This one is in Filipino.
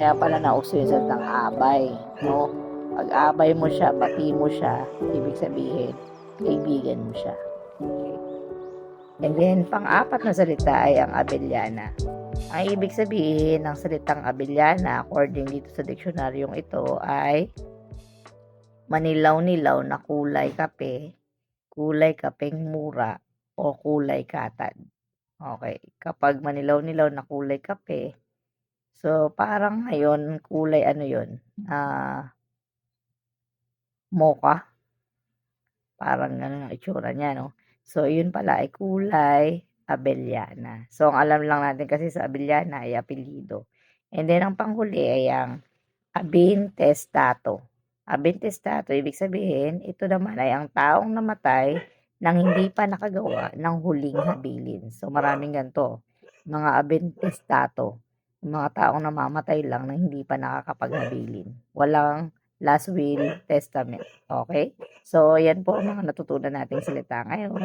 kaya pala nauso yung salitang abay, no? Pag abay mo siya, pati mo siya, ibig sabihin, kaibigan mo siya. Okay. And then, pang-apat na salita ay ang abelyana. Ang ibig sabihin ng salitang abelyana, according dito sa diksionaryong ito, ay manilaw-nilaw na kulay kape, kulay kapeng mura, o kulay katad. Okay. Kapag manilaw-nilaw na kulay kape, so parang ngayon, kulay ano yun? Ah, mocha. Parang ganun ang itsura niya, no? So, yun pala ay kulay abelyana. So, ang alam lang natin kasi sa abelyana ay apelido. And then, ang panghuli ay ang abintestato. Abintestato, ibig sabihin, ito naman ay ang taong namatay nang hindi pa nakagawa ng huling habilin. So, maraming ganito. Mga abintestato. Mga taong namamatay lang nang hindi pa nakakapaghabilin. Walang last will testament. Okay? So, yan po ang mga natutunan nating salita ngayon.